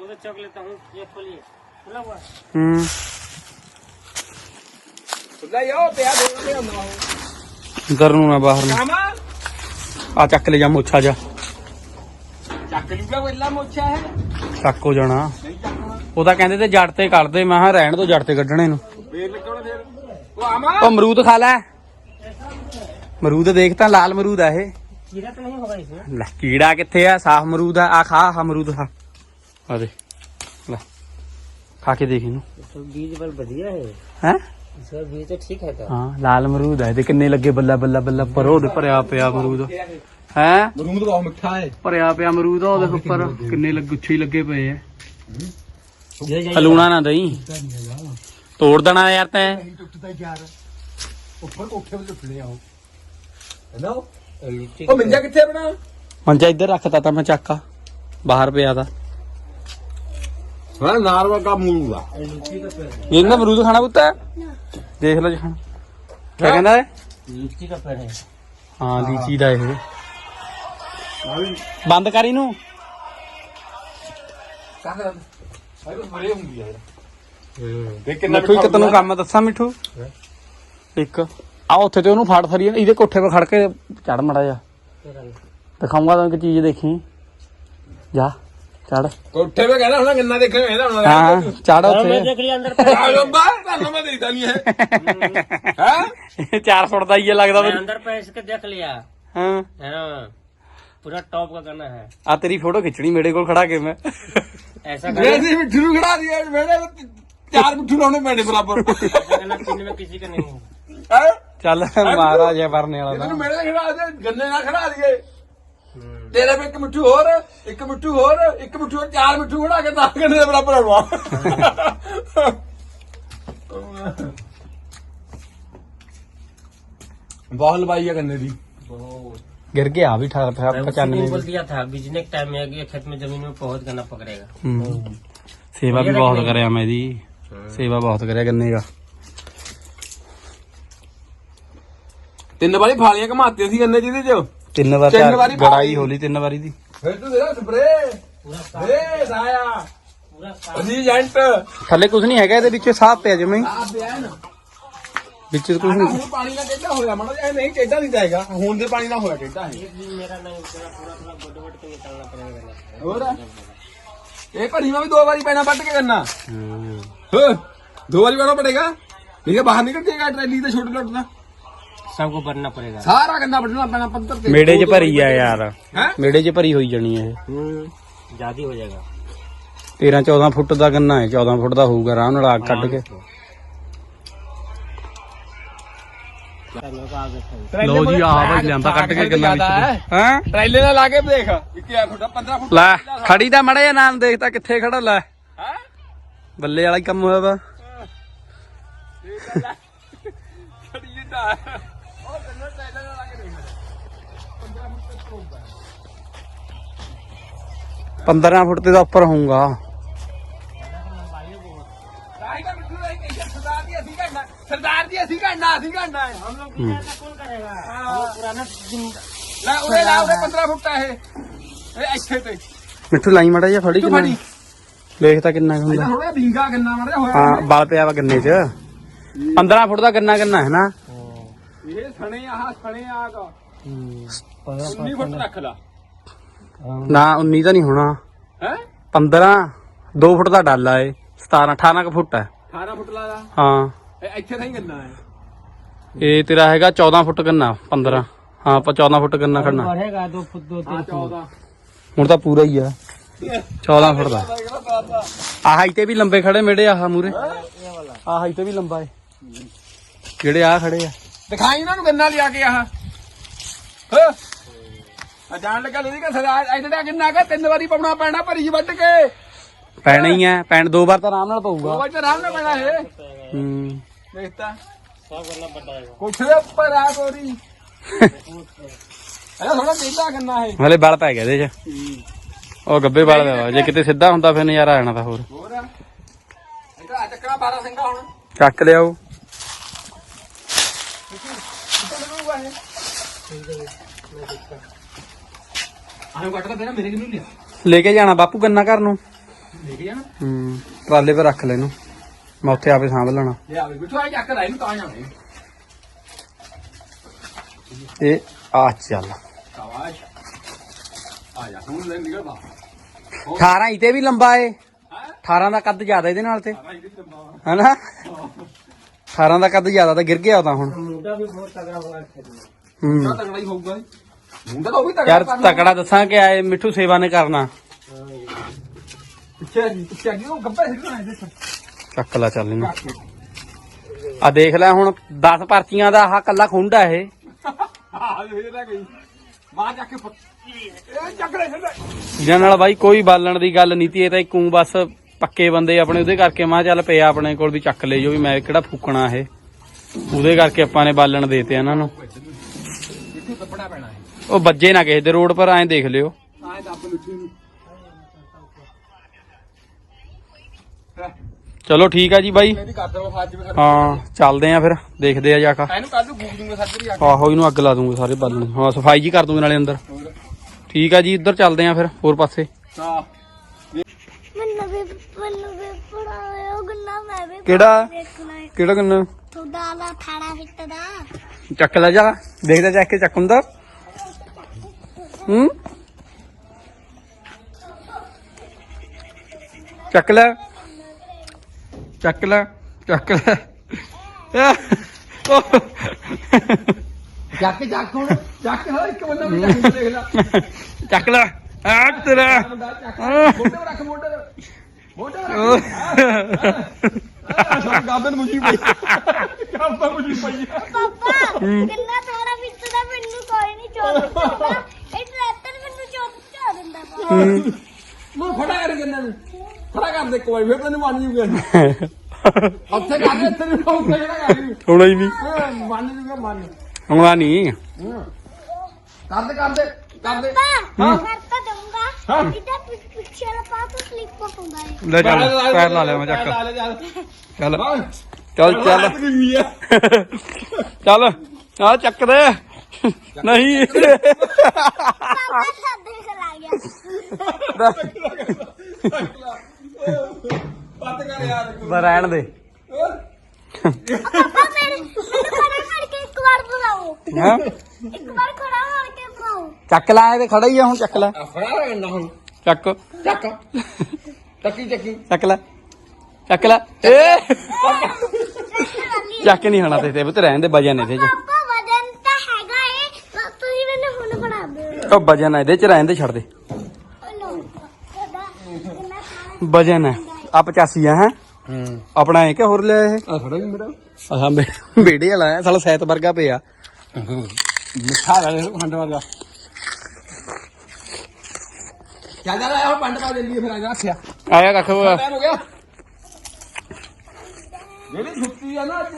[SPEAKER 3] ਉਹਦੇ ਚੱਕ ਲੈਤਾ ਹੂੰ ਇਹ ਖੋਲੀ ਖੁੱਲਾ ਹੁਆ
[SPEAKER 1] ਹੂੰ।
[SPEAKER 2] ਖੁੱਲਾ ਯੋ ਪਿਆ ਦੇ ਦੇ
[SPEAKER 1] ਅੰਦਰ ਨੂੰ ਨਾ ਬਾਹਰ ਨੂੰ। ਆ ਚੱਕ ਲੈ ਜਾ।
[SPEAKER 2] ਚੱਕ ਲੂਗਾ ਵੇਲਾ ਮੋਛਾ ਹੈ
[SPEAKER 1] ਚੱਕ ਹੋ ਜਾਣਾ
[SPEAKER 2] ਨਹੀਂ ਚੱਕਣਾ
[SPEAKER 1] ਉਹ ਤਾਂ ਕਹਿੰਦੇ ਤੇ ਜੜ ਤੇ ਕੱਢਦੇ ਮੈਂ ਕਿਹਾ ਰਹਿਣ ਤੋਂ ਜੜ ਤੇ ਕੱਢਣੇ ਨੂੰ
[SPEAKER 2] ਫੇਰ ਲੱਗਣਾ ਫੇਰ ਉਹ ਆਮਾ
[SPEAKER 1] ਉਹ ਅਮਰੂਦ ਖਾ ਲੈ ਅਮਰੂਦ ਦੇਖ ਤਾਂ ਲਾਲ ਅਮਰੂਦ ਆ ਇਹ
[SPEAKER 3] कीड़ा तो नहीं होगा इसमें
[SPEAKER 1] ਲੈ ਕੀੜਾ ਕਿੱਥੇ ਆ ਸਾਫ ਅਮਰੂਦ ਆ ਆ ਖਾ ਆਹ ਅਮਰੂਦ ਖਾ ਆ ਦੇ ਲੈ ਖਾ ਕੇ ਦੇਖ ਇਹਨੂੰ
[SPEAKER 3] तो बीज बल बढ़िया है
[SPEAKER 1] ਹੈ
[SPEAKER 3] इसका बीज तो ठीक है तो
[SPEAKER 1] ਹਾਂ ਲਾਲ ਅਮਰੂਦ ਆ ਇਹਦੇ ਕਿੰਨੇ ਲੱਗੇ ਬੱਲਾ ਬੱਲਾ ਬੱਲਾ ਪਰੋ ਉਹਦੇ ਭਰਿਆ ਪਿਆ ਅਮਰੂਦ ਹੈ?
[SPEAKER 2] ਮਰੂਦ ਬਹੁਤ ਮਿੱਠਾ ਹੈ
[SPEAKER 1] ਭਰਿਆ ਪਿਆ ਮਰੂਦ ਆ ਉਹਦੇ ਉੱਪਰ। ਕਿੰਨੇ ਲੱਗ ਗੁੱਛੇ ਲੱਗੇ ਪਏ ਆ। ਹਲੂਣਾ ਨਾ ਦਈ। ਤੋੜ ਦੇਣਾ ਯਾਰ ਤੈਂ।
[SPEAKER 2] ਉੱਪਰ ਕੋਠੇ ਵਿੱਚ ਫੜੇ ਆਓ
[SPEAKER 3] ਹੈਲੋ?
[SPEAKER 2] ਉਹ ਮੰਜਾ ਕਿੱਥੇ ਬਣਾ
[SPEAKER 1] ਮੰਜਾ ਇੱਧਰ ਰੱਖਤਾ ਤਾਂ ਮੈਂ ਚੱਕਾ ਬਾਹਰ ਪਿਆ ਦਾ
[SPEAKER 2] ਹਾਂ ਨਾਰ ਵਰਗਾ ਮੂਲ
[SPEAKER 3] ਦਾ
[SPEAKER 1] ਇਹਨਾਂ ਅਮਰੂਦ ਖਾਣਾ ਪੁੱਤਾ? ਦੇਖ ਲੈ ਜੀ ਕਹਿੰਦਾ ਹੈ
[SPEAKER 3] ਲੀਚੀ ਦਾ ਪੇੜ ਹੈ।
[SPEAKER 1] ਹਾਂ ਲੀਚੀ ਦਾ ਇਹ। ਬੰਦ ਕਰ ਇਹਨੂੰ
[SPEAKER 2] ਕਾਹਦਾ ਸਾਰੇ ਮਰੇ ਹੁੰਦੀ ਆ ਯਾਰ ਦੇਖ ਕਿੰਨਾ
[SPEAKER 1] ਮਿੱਠੂ ਇੱਕ ਤੈਨੂੰ ਕੰਮ ਦੱਸਾਂ ਮਿੱਠੂ ਇੱਕ ਆ ਉੱਥੇ ਤੇ ਉਹਨੂੰ ਫੜ ਫਰੀ ਇਹਦੇ ਕੋਠੇ 'ਤੇ ਖੜ ਕੇ ਚੜ ਮੜਾ ਜਾ ਦਿਖਾਉਂਗਾ ਤੈਨੂੰ ਇੱਕ ਚੀਜ਼ ਦੇਖੀ ਜਾ ਚੜ
[SPEAKER 2] ਕੋਠੇ 'ਤੇ ਕਹਿੰਦਾ ਹੁਣ ਕਿੰਨਾ ਦੇਖਣ ਕਹਿੰਦਾ ਹੁਣ
[SPEAKER 1] ਹਾਂ ਚੜ
[SPEAKER 3] मैं
[SPEAKER 1] ਉੱਥੇ
[SPEAKER 3] देख लिया अंदर पैर
[SPEAKER 2] ਆ ਲੋ ਬਾਹਰ ਤੁਹਾਨੂੰ ਮੈਂ ਦੇਖਦਾ ਨਹੀਂ ਹੈ ਹੈ
[SPEAKER 1] 4 ਫੁੱਟ ਦਾ ਹੀ ਹੈ ਲੱਗਦਾ
[SPEAKER 3] मैं
[SPEAKER 1] ਮੈਨੂੰ
[SPEAKER 3] अंदर पैर के देख लिया
[SPEAKER 1] ਹਾਂ
[SPEAKER 3] है ना पूरा टॉप का करना है
[SPEAKER 1] ਆ ਤੇਰੀ ਫੋਟੋ ਖਿੱਚਣੀ ਮੇਰੇ ਕੋਲ ਖੜਾ ਕੇ ਮੈਂ
[SPEAKER 3] ऐसा
[SPEAKER 2] ਮੇਰੇ
[SPEAKER 3] करना
[SPEAKER 2] ਸੀ ਮਿੱਠੂ ਨੂੰ ਖੜਾ ਦਿਆ ਮੇਰੇ ਚਾਰ ਮਿੱਠੂ ਲਾਉਣੇ ਪੈਣੇ ਬਰਾਬਰ
[SPEAKER 3] ऐसा करना तीन में किसी का नहीं है
[SPEAKER 2] ਹੈ
[SPEAKER 1] ਚੱਲ ਮਹਾਰਾਜ ਹੈ ਵਰਨੇ ਵਾਲਾ
[SPEAKER 2] ਤੈਨੂੰ
[SPEAKER 1] ਤਾਂ
[SPEAKER 2] ਮੇਰੇ ਨਾਲ ਖੜਾ ਦੇ ਗੰਨੇ ਨਾਲ ਖੜਾ ਦਈਏ ਤੇਰੇ ਵਿੱਚ ਇੱਕ ਮਿੱਠੂ ਹੋਰ ਇੱਕ ਮਿੱਠੂ ਹੋਰ ਇੱਕ ਮਿੱਠੂ ਹੋਰ ਚਾਰ ਮਿੱਠੂ ਖੜਾ ਕੇ ਤਾਂ ਗੰਨੇ ਦੇ ਬਰਾਬਰ ਆਉਣਾ ਬਹੁਤ ਲਵਾਈ ਆ ਗੰਨੇ ਦੀ
[SPEAKER 3] बहुत
[SPEAKER 1] गिर गया अभी ठा था
[SPEAKER 3] मैं उसी
[SPEAKER 1] पचानवे
[SPEAKER 3] दिन बोल दिया था बीजने के टाइम में आगे खेत में जमीन में बहुत गन्ना पकड़ेगा
[SPEAKER 1] हम्म। सेवा भी बहुत करे मैं दी सेवा बहुत करे गन्ने का
[SPEAKER 2] ਤਿੰਨ ਵਾਰੀ ਫਾਲੀਆਂ ਘਮਾਤੀਆਂ ਸੀ ਗੰਨੇ ਜਿਹਦੇ ਚ
[SPEAKER 1] ਤਿੰਨ ਵਾਰ
[SPEAKER 2] ਤਿੰਨ
[SPEAKER 1] ਤਾਂ
[SPEAKER 2] ਵਾਰੀ
[SPEAKER 1] ਗੜਾਈ ਹੋਲੀ ਤਿੰਨ ਵਾਰੀ ਦੀ
[SPEAKER 2] ਫਿਰ ਤੂੰ ਦੇਣਾ ਸਪਰੇ
[SPEAKER 3] पूरा
[SPEAKER 2] ਏ ਸਾਇਆ
[SPEAKER 3] पूरा साफ
[SPEAKER 2] ਅਸੀਂ ਏਜੰਟ
[SPEAKER 1] ਥੱਲੇ ਕੁਝ ਨਹੀਂ ਹੈਗਾ ਇਹਦੇ ਵਿੱਚ ਸਾਫ ਪਿਆ ਜਿਵੇਂ
[SPEAKER 2] ਆ ਪਿਆ ਨਾ
[SPEAKER 1] ਵਿੱਚ ਕੁਝ ਨਹੀਂ।
[SPEAKER 2] ਪਾਣੀ ਨਾਲ ਟੇਢਾ ਹੋਇਆ ਮਾੜਾ ਜਿਹਾ ਨਹੀਂ ਟੇਢਾ ਨਹੀਂ ਜਾਏਗਾ ਹੁਣ ਦੇ ਪਾਣੀ ਨਾਲ ਹੋਇਆ ਟੇਢਾ ਇਹ
[SPEAKER 3] ਮੇਰਾ ਨਹੀਂ ਉਸਦਾ ਪੂਰਾ ਪੂਰਾ ਵੱਡ ਵੱਡ ਕੇ ਨਿਕਲਣਾ ਪੜੇਗਾ
[SPEAKER 2] ਹੋਰ? ਇਹ ਭਰੀ ਮੈਂ ਵੀ ਦੋ ਵਾਰੀ ਪੈਣਾ ਵੱਟ ਕੇ ਕਰਨਾ। ਹਾਂ। ਦੋ ਵਾਰੀ ਪੈਣਾ ਪੜੇਗਾ ਇਹ ਬਾਹਰ ਨਿਕਲ ਜੇਗਾ ਟਰੈਲੀ ਤੇ ਛੋਟੇ ਲੋਟ ਦਾ
[SPEAKER 3] ਸਭ ਕੋ ਭਰਨਾ
[SPEAKER 2] ਪੜੇਗਾ। ਸਾਰਾ ਗੰਦਾ ਵੱਢਣਾ ਪੈਣਾ ਪੱਧਰ ਤੇ।
[SPEAKER 1] ਮੇੜੇ 'ਚ ਭਰੀ ਆ ਯਾਰ। ਮੇੜੇ 'ਚ ਭਰੀ ਹੋਈ ਜਾਣੀ ਹੈ।
[SPEAKER 3] ਜਿਆਦੀ ਹੋ ਜਾਏਗਾ।
[SPEAKER 1] 13 14 ਫੁੱਟ ਦਾ ਗੰਨਾ ਹੈ 14 ਫੁੱਟ ਦਾ ਹੋਊਗਾ ਰਾਮ ਨਾਲ ਆਗ ਕੱਢ ਕੇ। ਲੋ ਜੀ ਆਹ ਭਾਈ ਲਿਆਂਦਾ ਕੱਟ ਕੇ ਗੱਲਾਂ ਵਿੱਚ ਹਾਂ।
[SPEAKER 2] ਟ੍ਰੇਲੇ ਨਾਲ ਲਾ ਕੇ ਦੇਖ। ਇੱਕ ਆ ਫੁੱਟਾ 15 ਫੁੱਟ
[SPEAKER 1] ਲੈ ਖੜੀ ਦਾ ਮੜਿਆ ਨਾਮ ਦੇਖਤਾ ਕਿੱਥੇ ਖੜਾ ਲੈ।
[SPEAKER 2] ਹਾਂ?
[SPEAKER 1] ਬੱਲੇ ਵਾਲਾ ਕੰਮ ਹੋਇਆ ਵਾ।
[SPEAKER 2] ਖੜੀ ਦਾ ਉਹ ਗੰਨਾ ਟ੍ਰੇਲੇ ਨਾਲ ਲਾ ਕੇ ਦੇਖ।
[SPEAKER 1] 15 ਫੁੱਟ ਤੇ ਦਾ ਉੱਪਰ ਹੋਊਗਾ।
[SPEAKER 2] सरदार जी असि करना असि करना है हम लोग
[SPEAKER 3] कौन करेगा वो पुराना दिन
[SPEAKER 2] ਲੈ ਉਰੇ ਲਾ ਉਰੇ 15 ਫੁੱਟ ਆ ਇਹ ਇਹ ਇੱਥੇ ਤੇ
[SPEAKER 1] ਮਿੱਠੂ ਲਾਈ ਮੜਾ ਜਿਹਾ ਫੜੀ
[SPEAKER 2] ਤੂੰ
[SPEAKER 1] ਕਿੰਨਾ
[SPEAKER 2] ਫੜੀ
[SPEAKER 1] ਦੇਖਤਾ ਕਿੰਨਾ ਕੁ
[SPEAKER 2] ਇਹਦਾ
[SPEAKER 1] ਹੁੰਦਾ
[SPEAKER 2] ਥੋੜਾ ਬਿੰਗਾ ਗੰਨਾ ਮੜਿਆ ਹੋਇਆ
[SPEAKER 1] ਹਾਂ ਬਲ ਪਿਆ ਵਾ ਗੰਨੇ 'ਚ 15 ਫੁੱਟ ਦਾ ਗੰਨਾ ਗੰਨਾ ਹੈ ਨਾ
[SPEAKER 2] ਇਹ ਸਣੇ ਆਹ ਸਣੇ ਆ ਗਾ 19 ਫੁੱਟ ਰੱਖ ਲਾ
[SPEAKER 1] ਨਾ 19 ਤਾਂ ਨਹੀਂ ਹੋਣਾ
[SPEAKER 2] ਹੈ
[SPEAKER 1] 15 2 ਫੁੱਟ ਦਾ ਡਾਲਾ ਏ 17 18 ਕੁ ਫੁੱਟ ਹੈ
[SPEAKER 2] 18 ਫੁੱਟ ਲਾ ਲਾ
[SPEAKER 1] ਹਾਂ
[SPEAKER 2] ਇਹ ਇੱਥੇ ਤਾਂ ਹੀ ਗੰਨਾ ਹੈ
[SPEAKER 1] ਇਹ ਤੇਰਾ ਹੈਗਾ 14 ਫੁੱਟ ਗੰਨਾ 15 ਹਾਂ ਆਪਾਂ 14 ਫੁੱਟ ਗੰਨਾ ਖੜਨਾ
[SPEAKER 3] बढ़ेगा दो फुट दो
[SPEAKER 2] ਆ
[SPEAKER 3] तीन फुट
[SPEAKER 2] 14
[SPEAKER 1] ਹੁਣ ਤਾਂ ਪੂਰਾ ਹੀ ਆ 14 ਫੁੱਟ ਦਾ ਆਹ ਇੱਥੇ ਵੀ ਲੰਬੇ ਖੜੇ ਮੇੜੇ ਆਹ ਮੂਰੇ ਆਹ ਇੱਥੇ ਵੀ ਲੰਬਾ ਏ ਜਿਹੜੇ ਆ ਖੜੇ ਆ
[SPEAKER 2] ਦਿਖਾਈ ਇਹਨਾਂ ਨੂੰ ਗੰਨਾ ਲਿਆ ਕੇ ਆਹ ਹਾਂ ਆ ਜਾਣ ਲੱਗਾ ਲੋਦੀ ਕਾ ਸਰਦਾਰ ਐਡਾ ਗੰਨਾ ਕਾ ਤਿੰਨ ਵਾਰੀ ਪਾਉਣਾ ਪੈਣਾ ਭਰੀ ਵੱਟ ਕੇ
[SPEAKER 1] ਪੈਣਾ ਹੀ ਆ ਪੈਣ ਦੋ ਵਾਰ ਤਾਂ ਆਰਾਮ ਨਾਲ
[SPEAKER 2] ਦੋ
[SPEAKER 1] ਪਊਗਾ
[SPEAKER 2] ਵਾਰ ਤਾਂ ਆਰਾਮ ਨਾਲ ਪੈਣਾ ਹੈ
[SPEAKER 1] ਹੂੰ ਹਲੇ ਬਲ ਪੈ ਗਿਆ ਇਹਦੇ ਉਹ ਗੱਬੇ ਵਾਲ ਦਾ ਜੇ ਕਿਤੇ ਸਿੱਧਾ ਹੁੰਦਾ ਫਿਰ ਨਜ਼ਾਰਾ ਆਣਾ ਤਾਂ ਹੋਰ। ਚੱਕ ਲਿਆਓ।
[SPEAKER 2] ਲਿਆ?
[SPEAKER 1] ਲੈ ਕੇ ਜਾਣਾ ਬਾਪੂ ਗੰਨਾ ਘਰ ਨੂੰ।
[SPEAKER 2] ਲੈ ਕੇ ਜਾਣਾ?
[SPEAKER 1] ਹੂੰ ਟਰਾਲੇ 'ਤੇ ਰੱਖ ਲੈ ਇਹਨੂੰ। ਮੈਂ ਉੱਥੇ ਆਪੇ ਸਾਂਭ ਲੈਣਾ।
[SPEAKER 2] ਲਿਆ ਵੀ ਬਿਠਾ ਚੱਕ
[SPEAKER 1] ਆ ਚੱਲ।
[SPEAKER 2] ਲੈ ਨਿਕਲ
[SPEAKER 1] ਵੀ ਲੰਬਾ ਏ। 18 ਦਾ ਕੱਦ ਜ਼ਿਆਦਾ ਇਹਦੇ ਨਾਲ ਤੇ। ਹਨਾ? 18 ਦਾ ਕੱਦ ਜ਼ਿਆਦਾ ਤਾਂ ਗਿਰ ਗਿਆ ਤਾਂ। ਹੁਣ ਯਾਰ ਤਕੜਾ ਦੱਸਾਂ ਕਿ ਆਏ ਮਿੱਠੂ ਸੇਵਾ ਨੇ ਕਰਨਾ।
[SPEAKER 2] ਪਿੱਛੇ ਪਿੱਛੇ ਉਹ ਗੱਬੇ ਸਿੱਟਣਾ ਇਹਦੇ ਸਰ
[SPEAKER 1] ਚੱਕ ਲੈ ਚੱਲ ਇਹਨੂੰ। ਆ ਦੇਖ ਲੈ ਹੁਣ 10 ਪਰਚੀਆਂ ਦਾ ਆਹ ਕੱਲਾ ਖੁੰਡਾ ਇਹ
[SPEAKER 2] ਆ ਇਹ। ਲੈ ਗਈ ਮਾਂ ਚੱਕ ਇਹ ਚੱਕ ਲੈ ਛੱਡ
[SPEAKER 1] ਨਾਲ ਬਾਈ ਕੋਈ ਬਾਲਣ ਦੀ ਗੱਲ ਨਹੀਂ ਤੀ, ਇਹ ਤਾਂ ਇੱਕੂ ਬਸ ਪੱਕੇ ਬੰਦੇ ਆਪਣੇ, ਉਹਦੇ ਕਰਕੇ ਮੈਂ ਚੱਲ ਪਿਆ ਆਪਣੇ ਕੋਲ ਵੀ ਚੱਕ ਲੈ ਜੋ ਵੀ ਮੈਂ ਕਿਹੜਾ ਫੂਕਣਾ ਇਹ। ਉਹਦੇ ਕਰਕੇ ਆਪਾਂ ਨੇ ਬਾਲਣ ਦੇਤੇ ਇਹਨਾਂ ਨੂੰ। ਉਹ ਵੱਜੇ ਨਾ ਕਿਸੇ ਦੇ ਰੋਡ ਪਰ, ਐਂ ਦੇਖ ਲਿਓ।
[SPEAKER 2] ਆਏ ਦੱਬ ਲੁੱਟੀ ਨੂੰ
[SPEAKER 1] ਚਲੋ ਠੀਕ ਆ ਜੀ ਬਾਈ।
[SPEAKER 2] ਕਰ ਵੀ
[SPEAKER 1] ਹਾਂ ਚੱਲਦੇ ਆ ਫਿਰ ਦੇਖਦੇ ਆ ਜਾ ਕੇ।
[SPEAKER 2] ਇਹਨੂੰ ਕੱਲ ਨੂੰ ਫੂਕ ਦੂੰਗਾ ਸੱਜਰੀ ਆ
[SPEAKER 1] ਆਹੋ ਇਹਨੂੰ ਅੱਗ ਲਾ ਦੂੰਗੇ ਸਾਰੇ ਬਾਲਣ ਹਾਂ ਸਫ਼ਾਈ ਜੀ ਕਰ ਦੂੰਗੇ ਨਾਲੇ ਅੰਦਰ। ਠੀਕ ਆ ਜੀ ਇੱਧਰ ਚੱਲਦੇ ਆ ਫਿਰ ਹੋਰ ਪਾਸੇ।
[SPEAKER 2] ਹਾਂ
[SPEAKER 4] ਮੈਨੂੰ ਵੀ ਮੈਨੂੰ ਵੀ ਪੜਾਇਓ ਗੰਨਾ ਮੈਂ ਵੀ
[SPEAKER 1] ਕਿਹੜਾ? ਕਿਹੜਾ
[SPEAKER 4] ਤੁਹਾਡਾ ਵਾਲਾ ਫਿੱਟ ਦਾ
[SPEAKER 1] ਚੱਕ ਲੈ ਜਾ ਦੇਖਦਾ ਚੱਕ ਕੇ ਚੱਕ ਹੁੰਦਾ ਹੂੰ? ਚੱਕ ਲੈ। ਚੱਕ ਲੈ ਚੱਕ ਲੈ।
[SPEAKER 2] ਚੱਕ ਚੱਕ ਹੁਣ ਚੱਕ ਹਾਂ ਇੱਕ ਬੰਦਾ ਵੀ ਦੇਖ ਲੈ
[SPEAKER 1] ਚੱਕ ਲੈ ਆ ਤੇਰਾ
[SPEAKER 2] ਬੰਦਾ ਚੱਕ ਮੋਢੇ ਤੇ ਰੱਖ ਮੋਢੇ ਮੋਢੇ ਰੱਖ ਆ ਸਭ ਗਾਬਨ ਮੁਜੀ ਪਈ ਗਾਬਨ ਮੁਜੀ ਪਈ।
[SPEAKER 4] ਪਾਪਾ ਗੰਨਾ ਥਾੜਾ ਫਿੱਟ ਦਾ ਮੈਨੂੰ ਕੋਈ ਨਹੀਂ ਚੋਦ ਸਕਦਾ ਇਹ ਟਰੈਕਟਰ ਮੈਨੂੰ ਚੋਦ ਚਾ ਦਿੰਦਾ ਪਾਪਾ
[SPEAKER 2] ਮੈਂ ਫੜਾ ਕਰ ਗੰਨਾਂ ਨੂੰ ਫੜਾ ਕਰ ਦੇ ਇੱਕ ਵਾਰ ਫਿਰ ਤੈਨੂੰ ਮੰਨ ਜੂਗਾ। ਉੱਥੇ ਕਰ ਦੇ ਇੱਥੇ ਨੂੰ ਉੱਥੇ ਜਿਹੜਾ ਕਰ
[SPEAKER 1] ਹੋਣਾ ਹੀ ਨਹੀਂ।
[SPEAKER 2] ਹਾਂ, ਮੰਨ ਜੂਗਾ ਮੰਨ।
[SPEAKER 1] ਆਉਂਦਾ ਨਹੀਂ।
[SPEAKER 2] ਕਰ ਦੇ ਕਰ ਦੇ ਕਰ ਦੇ।
[SPEAKER 4] ਤਾਂ ਦਊਂਗਾ
[SPEAKER 2] ਹਾਂ।
[SPEAKER 4] ਇਹਦਾ ਪਿ- ਪਿੱਛੇ ਵਾਲਾ ਪਾ ਤਾਂ ਹੁੰਦਾ ਹੈ
[SPEAKER 1] ਲੈ ਚੱਲ ਪੈਰ ਲਾ ਲਿਆ ਮੈਂ ਚੱਕ।
[SPEAKER 2] ਚੱਲ।
[SPEAKER 1] ਚੱਲ। ਚੱਲ ਚੱਲ।
[SPEAKER 2] ਆ।
[SPEAKER 1] ਚੱਲ। ਆ ਚੱਕ ਦੇ। ਨਹੀਂ।
[SPEAKER 4] ਪਾਪਾ ਸਾਡੇ ਖਲਾ ਗਿਆ।
[SPEAKER 1] ਰਹਿਣ ਦੇ।
[SPEAKER 4] ਪਾਪਾ ਮੇਰੇ ਮੈਨੂੰ ਖੜਾ ਕਰਕੇ ਇੱਕ ਵਾਰ ਬੁਲਾਓ।
[SPEAKER 1] ਹਾਂ?
[SPEAKER 4] ਇੱਕ ਵਾਰ ਖੜਾ ਕਰਕੇ ਬੁਲਾਓ।
[SPEAKER 1] ਚੱਕ ਲੈ ਇਹ ਤੇ ਖੜਾ ਹੀ ਆ ਹੁਣ ਚੱਕ ਲੈ।
[SPEAKER 2] ਫੜਾ ਰਹਿਣਾ ਹੁਣ।
[SPEAKER 1] ਚੱਕ।
[SPEAKER 2] ਚੱਕ। ਚੱਕੀ ਚੱਕੀ।
[SPEAKER 1] ਚੱਕ ਲੈ। ਚੱਕ ਲੈ। ਏ! ਚੱਕ ਨਹੀਂ ਹੋਣਾ ਤੇ ਤੇ ਪੁੱਤ ਰਹਿਣ ਦੇ ਵਜਨ ਇਹਦੇ ਚ।
[SPEAKER 4] ਪਾਪਾ ਵਜਨ ਤਾਂ ਹੈਗਾ ਏ ਪਰ ਤੁਸੀਂ ਮੈਨੂੰ ਹੁਣ ਫੜਾ ਦਿਓ।
[SPEAKER 1] ਉਹ ਵਜਨ ਆ ਇਹਦੇ ਚ ਰਹਿਣ ਦੇ ਛੱਡ ਦੇ।
[SPEAKER 4] ਲੋ
[SPEAKER 1] ਵਜਨ ਹੈ ਆ 85 ਆ ਹੈ?
[SPEAKER 2] ਹੂੰ
[SPEAKER 1] ਆਪਣਾ ਹੈ ਕਿ ਹੋਰ ਲਿਆ ਇਹ?
[SPEAKER 2] ਆ ਵੀ ਮੇਰਾ।
[SPEAKER 1] ਆਹ ਬੇੜੇ ਵਾਲਾ ਹੈ ਸਾਲਾ ਸੈਤ ਵਰਗਾ ਪਿਆ।
[SPEAKER 2] ਮਿੱਠਾ ਲੈ ਲੈ ਖੰਡ ਵਰਗਾ। ਚੱਲ ਜਾ ਲੈ ਪੰਡ ਪਾ ਦੇ ਲਈ ਫਿਰ ਆ ਜਾ ਰੱਖਿਆ।
[SPEAKER 1] ਆਇਆ ਕੱਖ ਉਹ।
[SPEAKER 2] ਟਾਈਮ ਹੋ ਗਿਆ। ਜਿਹੜੀ ਛੁੱਟੀ ਆ ਨਾ ਅੱਜ।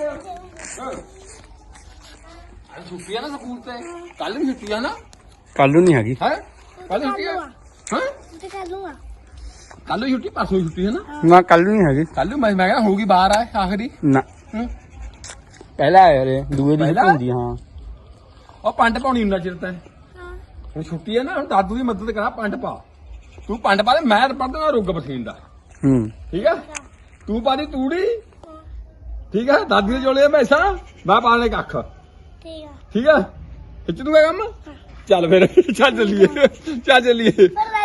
[SPEAKER 2] ਅੱਜ ਛੁੱਟੀ ਆ ਨਾ ਸਕੂਲ ਤੇ। ਕੱਲ ਵੀ ਛੁੱਟੀ ਆ ਨਾ।
[SPEAKER 1] ਕੱਲ ਨੂੰ ਨਹੀਂ ਹੈਗੀ।
[SPEAKER 2] ਹੈ? ਕੱਲ ਛੁੱਟੀ ਆ। ਹਾਂ?
[SPEAKER 4] ਤੇ ਕਰ ਲੂੰਗਾ
[SPEAKER 2] ਕੱਲ ਛੁੱਟੀ ਪਰਸੋਂ ਵੀ ਛੁੱਟੀ ਹੈ ਨਾ?
[SPEAKER 1] ਨਾ ਕੱਲ ਨੂੰ ਨਹੀਂ ਹੈਗੀ।
[SPEAKER 2] ਕੱਲ ਨੂੰ ਮੈਂ ਮੈਂ ਕਿਹਾ ਹੋਊਗੀ ਬਾਹਰ ਆ ਆਖਰੀ।
[SPEAKER 1] ਨਾ।
[SPEAKER 2] ਹੂੰ।
[SPEAKER 1] ਪਹਿਲਾਂ ਆਇਆ ਰੇ ਦੂਏ ਦੀ
[SPEAKER 2] ਪਹਿਲਾਂ?
[SPEAKER 1] ਹੁੰਦੀ ਹਾਂ।
[SPEAKER 2] ਉਹ ਪੰਡ ਪਾਉਣੀ ਹੁੰਦਾ ਚਿਰ ਤੈਂ।
[SPEAKER 4] ਹਾਂ।
[SPEAKER 2] ਹੁਣ ਛੁੱਟੀ ਹੈ ਨਾ ਹੁਣ ਦਾਦੂ ਦੀ ਮਦਦ ਕਰਾ ਪੰਡ ਪਾ। ਤੂੰ ਪੰਡ ਪਾ ਦੇ ਮੈਂ ਪੜਦਾ ਰੁੱਗ ਬਸੀਨ ਦਾ।
[SPEAKER 1] ਹੂੰ।
[SPEAKER 2] ਠੀਕ ਆ? ਤੂੰ ਪਾ ਦੀ ਤੂੜੀ। ਠੀਕ ਆ? ਦਾਦੀ ਦੇ ਜੋਲੇ ਮੈਸਾ। ਮੈਂ ਪਾ ਲੈ ਕੱਖ।
[SPEAKER 4] ਠੀਕ ਆ।
[SPEAKER 2] ਠੀਕ ਆ? ਖਿੱਚ ਦੂਗਾ ਕੰਮ? ਚੱਲ ਫਿਰ ਚੱਲ ਚੱਲੀਏ। ਚੱਲ ਚੱਲੀਏ।
[SPEAKER 4] ਪਰ